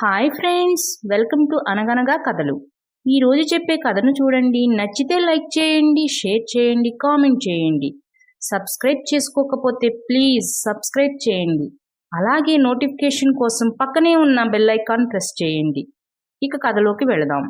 Hi friends welcome to అనగనగా కథలు ఈరోజు చెప్పే కథను చూడండి. నచ్చితే లైక్ చేయండి షేర్ చేయండి కామెంట్ చేయండి. సబ్స్క్రైబ్ చేసుకోకపోతే ప్లీజ్ సబ్స్క్రైబ్ చేయండి. అలాగే నోటిఫికేషన్ కోసం పక్కనే ఉన్న బెల్ ఐకాన్ ప్రెస్ చేయండి. ఇక కథలోకి వెళదాం.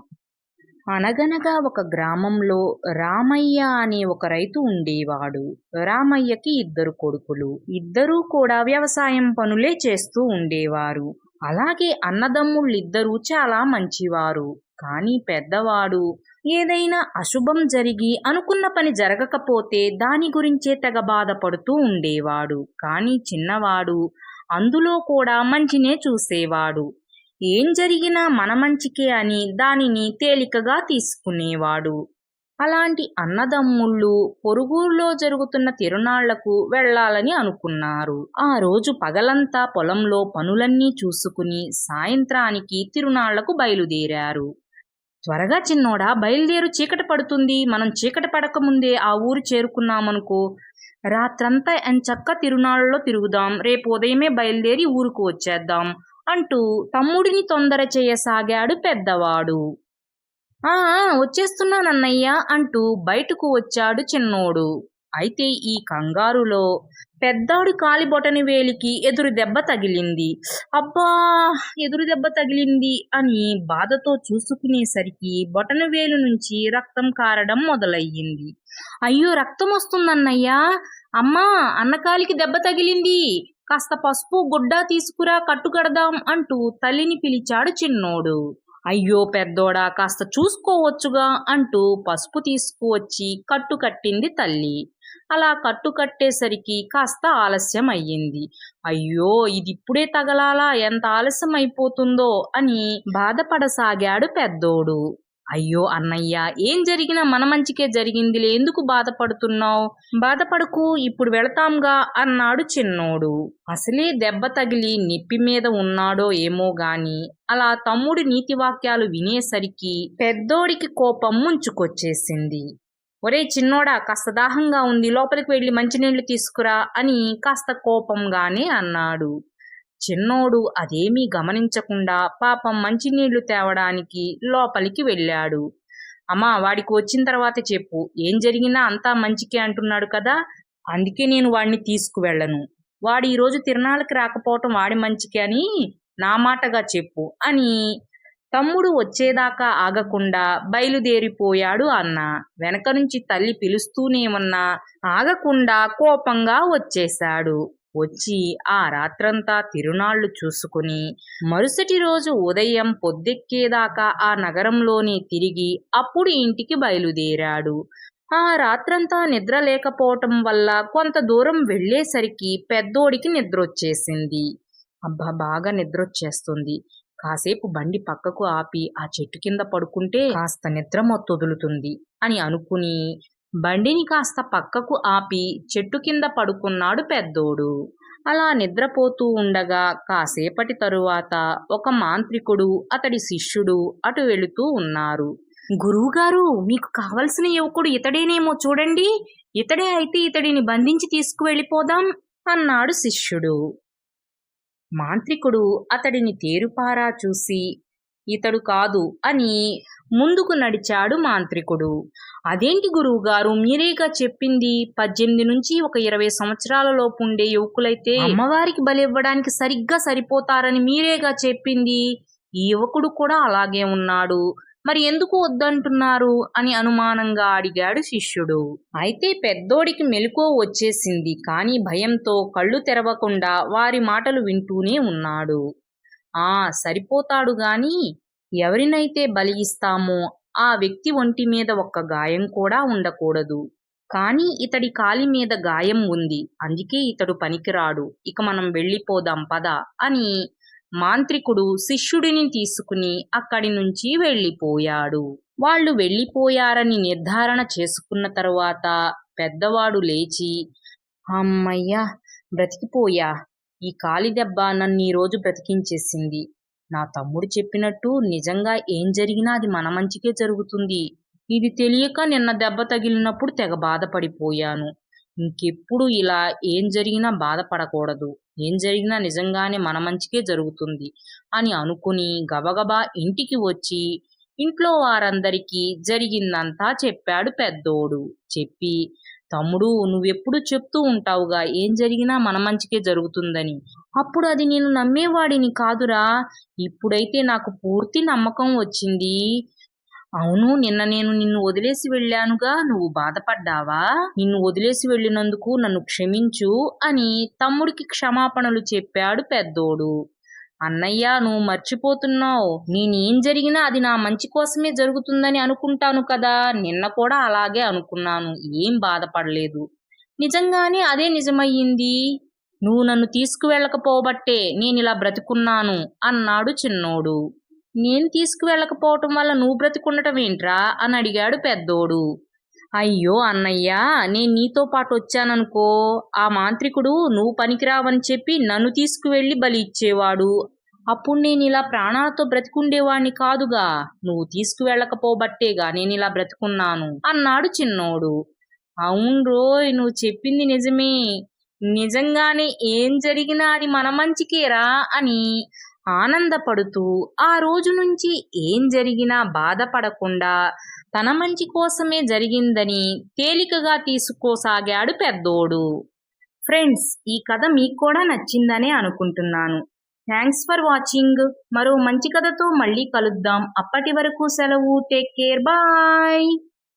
అనగనగా ఒక గ్రామంలో రామయ్య అనే ఒక రైతు ఉండేవాడు. రామయ్యకి ఇద్దరు కొడుకులు. ఇద్దరూ కూడా వ్యవసాయం పనులే చేస్తూ ఉండేవారు. అలాగే అన్నదమ్ముళ్ళిద్దరూ చాలా మంచివారు. కానీ పెద్దవాడు ఏదైనా అశుభం జరిగి అనుకున్న పని జరగకపోతే దాని గురించే తెగ బాధపడుతూ ఉండేవాడు. కానీ చిన్నవాడు అందులో కూడా మంచినే చూసేవాడు. ఏం జరిగినా మన మంచికే అని దానిని తేలికగా తీసుకునేవాడు. అలాంటి అన్నదమ్ముళ్ళు పొరుగుల్లో జరుగుతున్న తిరునాళ్ళకు వెళ్ళాలని అనుకున్నారు. ఆ రోజు పగలంతా పొలంలో పనులన్నీ చూసుకుని సాయంత్రానికి తిరునాళ్ళకు బయలుదేరారు. త్వరగా చిన్నోడా బయలుదేరు చీకటి పడుతుంది. మనం చీకటి పడకముందే ఆ ఊరు చేరుకున్నామనుకో. రాత్రంతా ఎంచక్క తిరునాళ్ళలో తిరుగుదాం. రేపు ఉదయమే బయలుదేరి ఊరుకు వచ్చేద్దాం అంటూ తమ్ముడిని తొందర చేయసాగాడు పెద్దవాడు. ఆ ఆ, వచ్చేస్తున్నానన్నయ్య అంటూ బయటకు వచ్చాడు చిన్నోడు. అయితే ఈ కంగారులో పెద్దాడు కాలిబొటని వేలికి ఎదురు దెబ్బ తగిలింది. అబ్బా ఎదురు దెబ్బ తగిలింది అని బాధతో చూసుకునేసరికి బొటన వేలు నుంచి రక్తం కారడం మొదలయ్యింది. అయ్యో రక్తం వస్తుందన్నయ్యా. అమ్మా అన్నకాలికి దెబ్బ తగిలింది. కాస్త పసుపు గుడ్డ తీసుకురా కట్టుకడదాం అంటూ తల్లిని పిలిచాడు చిన్నోడు. అయ్యో పెద్దోడా కాస్త చూసుకోవచ్చుగా అంటూ పసుపు తీసుకువచ్చి కట్టు కట్టింది తల్లి. అలా కట్టు కట్టేసరికి కాస్త ఆలస్యం అయ్యింది అయ్యో ఇది ఇప్పుడే తగలాలా ఎంత ఆలస్యం అయిపోతుందో అని బాధపడసాగాడు పెద్దోడు. అయ్యో అన్నయ్య ఏం జరిగినా మన మంచికే జరిగిందిలే. ఎందుకు బాధపడుతున్నావు? బాధపడకు ఇప్పుడు వెళతాంగా అన్నాడు చిన్నోడు. అసలే దెబ్బ తగిలి నిప్పి మీద ఉన్నాడో ఏమో గాని అలా తమ్ముడి నీతి వాక్యాలు వినేసరికి పెద్దోడికి కోపం ముంచుకొచ్చేసింది. ఒరే చిన్నోడా కాస్త దాహంగా ఉంది. లోపలికి వెళ్ళి మంచినీళ్ళు తీసుకురా అని కాస్త కోపంగానే అన్నాడు. చిన్నోడు అదేమీ గమనించకుండా పాపం మంచినీళ్ళు తేవడానికి లోపలికి వెళ్ళాడు. అమ్మా వాడికి వచ్చిన తర్వాత చెప్పు. ఏం జరిగినా అంతా మంచికే అంటున్నాడు కదా? అందుకే నేను వాడిని తీసుకువెళ్ళను. వాడు ఈరోజు తిరణాలకి రాకపోవటం వాడి మంచికే అని నా మాటగా చెప్పు అని తమ్ముడు వచ్చేదాకా ఆగకుండా బయలుదేరిపోయాడు అన్న. వెనక నుంచి తల్లి పిలుస్తూనే ఉన్నా ఆగకుండా కోపంగా వచ్చేశాడు. వచ్చి ఆ రాత్రంతా తిరునాళ్ళు చూసుకుని మరుసటి రోజు ఉదయం పొద్దెక్కేదాకా ఆ నగరంలోనే తిరిగి అప్పుడు ఇంటికి బయలుదేరాడు. ఆ రాత్రంతా నిద్ర లేకపోవటం వల్ల కొంత దూరం వెళ్ళేసరికి పెద్దోడికి నిద్రొచ్చేసింది. అబ్బా! బాగా నిద్రొచ్చేస్తుంది. కాసేపు బండి పక్కకు ఆపి ఆ చెట్టు కింద పడుకుంటే కాస్త నిద్ర మొత్తొదులుతుంది అని అనుకుని బండిని కాస్త పక్కకు ఆపి చెట్టు కింద పడుకున్నాడు పెద్దోడు. అలా నిద్రపోతూ ఉండగా కాసేపటి తరువాత ఒక మాంత్రికుడు అతడి శిష్యుడు అటు వెళుతూ ఉన్నారు. గురువుగారు మీకు కావలసిన యువకుడు ఇతడేనేమో చూడండి. ఇతడే అయితే ఇతడిని బంధించి తీసుకువెళ్ళిపోదాం అన్నాడు శిష్యుడు. మాంత్రికుడు అతడిని తేరుపారా చూసి ఇతడు కాదు అని ముందుకు నడిచాడు మాంత్రికుడు. అదేంటి గురువుగారు? మీరేగా చెప్పింది? పద్దెనిమిది నుంచి ఒక ఇరవై సంవత్సరాల లోపు ఉండే యువకులైతే అమ్మవారికి బలివ్వడానికి సరిగ్గా సరిపోతారని మీరేగా చెప్పింది? ఈ యువకుడు కూడా అలాగే ఉన్నాడు. మరి ఎందుకు వద్దంటున్నారు? అని అనుమానంగా అడిగాడు శిష్యుడు. అయితే పెద్దోడికి మెలుకో వచ్చేసింది. కానీ భయంతో కళ్ళు తెరవకుండా వారి మాటలు వింటూనే ఉన్నాడు. ఆ సరిపోతాడు గాని ఎవరినైతే బలి ఇస్తామో ఆ వ్యక్తి ఒంటి మీద ఒక్క గాయం కూడా ఉండకూడదు. కానీ ఇతడి కాలి మీద గాయం ఉంది. అందుకే ఇతడు పనికిరాడు. ఇక మనం వెళ్ళిపోదాం పద అని మాంత్రికుడు శిష్యుడిని తీసుకుని అక్కడి నుంచి వెళ్ళిపోయాడు. వాళ్ళు వెళ్ళిపోయారని నిర్ధారణ చేసుకున్న తరువాత పెద్దవాడు లేచి అమ్మయ్యా బ్రతికిపోయా. ఈ కాలి దెబ్బ నన్ను ఈ రోజు బ్రతికించేసింది. నా తమ్ముడు చెప్పినట్టు నిజంగా ఏం జరిగినా అది మన మంచికే జరుగుతుంది. ఇది తెలియక నిన్న దెబ్బ తగిలినప్పుడు తెగ బాధపడిపోయాను. ఇంకెప్పుడు ఇలా ఏం జరిగినా బాధపడకూడదు. ఏం జరిగినా నిజంగానే మన మంచికే జరుగుతుంది అని అనుకుని గబగబా ఇంటికి వచ్చి ఇంట్లో వారందరికీ జరిగిందంతా చెప్పాడు పెద్దోడు. చెప్పి తమ్ముడు నువ్వెప్పుడు చెప్తూ ఉంటావుగా ఏం జరిగినా మన మంచికే జరుగుతుందని. అప్పుడు అది నేను నమ్మేవాడిని కాదురా. ఇప్పుడైతే నాకు పూర్తి నమ్మకం వచ్చింది. అవును నిన్న నేను నిన్ను వదిలేసి వెళ్ళానుగా నువ్వు బాధపడ్డావా? నిన్ను వదిలేసి వెళ్ళినందుకు నన్ను క్షమించు అని తమ్ముడికి క్షమాపణలు చెప్పాడు పెద్దోడు. అన్నయ్య నువ్వు మర్చిపోతున్నావు. నేనేం జరిగినా అది నా మంచి కోసమే జరుగుతుందని అనుకుంటాను కదా. నిన్న కూడా అలాగే అనుకున్నాను. ఏం బాధపడలేదు. నిజంగానే అదే నిజమయ్యింది. నువ్వు నన్ను తీసుకువెళ్ళకపోబట్టే నేను ఇలా బ్రతికున్నాను అన్నాడు చిన్నోడు. నేను తీసుకువెళ్ళకపోవటం వల్ల నువ్వు బ్రతికుండటం ఏంట్రా? అని అడిగాడు పెద్దోడు. అయ్యో అన్నయ్య నేను నీతో పాటు వచ్చాననుకో. ఆ మాంత్రికుడు నువ్వు పనికిరావని చెప్పి నన్ను తీసుకువెళ్ళి బలి ఇచ్చేవాడు. అప్పుడు నేను ఇలా ప్రాణాలతో బ్రతికుండేవాణ్ణి కాదుగా. నువ్వు తీసుకువెళ్ళకపోబట్టేగా నేను ఇలా బ్రతుకున్నాను అన్నాడు చిన్నోడు. అవును రోయ్ నువ్వు చెప్పింది నిజమే. నిజంగానే ఏం జరిగినా అది మన మంచికేరా అని ఆనందపడుతూ ఆ రోజు నుంచి ఏం జరిగినా బాధపడకుండా తన మంచి కోసమే జరిగిందని తేలికగా తీసుకోసాగాడు పెద్దోడు. ఫ్రెండ్స్ ఈ కథ మీకు కూడా నచ్చిందనే అనుకుంటున్నాను. థ్యాంక్స్ ఫర్ వాచింగ్ మరో మంచి కథతో మళ్ళీ కలుద్దాం. అప్పటి వరకు సెలవు. Take care bye